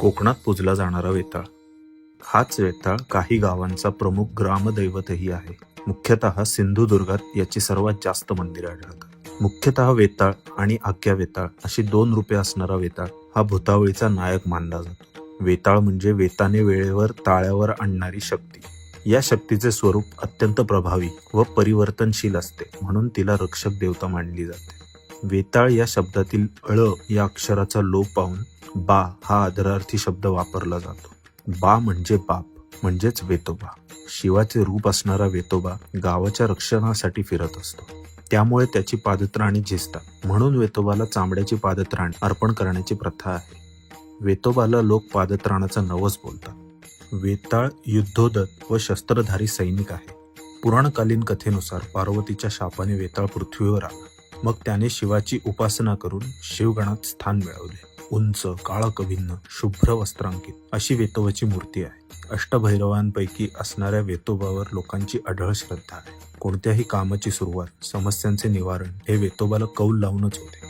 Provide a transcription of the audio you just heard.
कोकणात पूजला जाणारा वेताळ. हाच वेताळ काही गावांचा प्रमुख ग्रामदैवतही आहे. मुख्यतः सिंधुदुर्गात याची सर्वात जास्त मंदिरे आढळतात. मुख्यतः वेताळ आणि आख्या वेताळ अशी दोन रूपे असणारा वेताळ हा भूतावळीचा नायक मानला जातो. वेताळ म्हणजे वेताने वेळेवर ताळ्यावर आणणारी शक्ती. या शक्तीचे स्वरूप अत्यंत प्रभावी व परिवर्तनशील असते म्हणून तिला रक्षक देवता मानली जाते. वेताळ या शब्दातील अळ या अक्षराचा लोप पाहून बा हा आदरार्थी शब्द वापरला जातो. बा म्हणजे बाप म्हणजेच वेतोबा. शिवाचे रूप असणारा वेतोबा गावाच्या रक्षणासाठी फिरत असतो. त्यामुळे त्याची पादत्राणी झिजतात म्हणून वेतोबाला चांबड्याची पादत्राण अर्पण करण्याची प्रथा आहे. वेतोबाला लोक पादत्राणाचा नवस बोलतात. वेताळ युद्धोदत व शस्त्रधारी सैनिक आहे. पुराणकालीन कथेनुसार पार्वतीच्या शापाने वेताळ पृथ्वीवर आला. मग त्याने शिवाची उपासना करून शिवगणात स्थान मिळवले. उंच काळकभिन्न शुभ्र वस्त्रांकित अशी वेतोबाची मूर्ती आहे. अष्टभैरवांपैकी असणाऱ्या वेतोबावर लोकांची अढळ श्रद्धा आहे. कोणत्याही कामाची सुरुवात समस्यांचे निवारण हे वेतोबाला कौल लावूनच होते.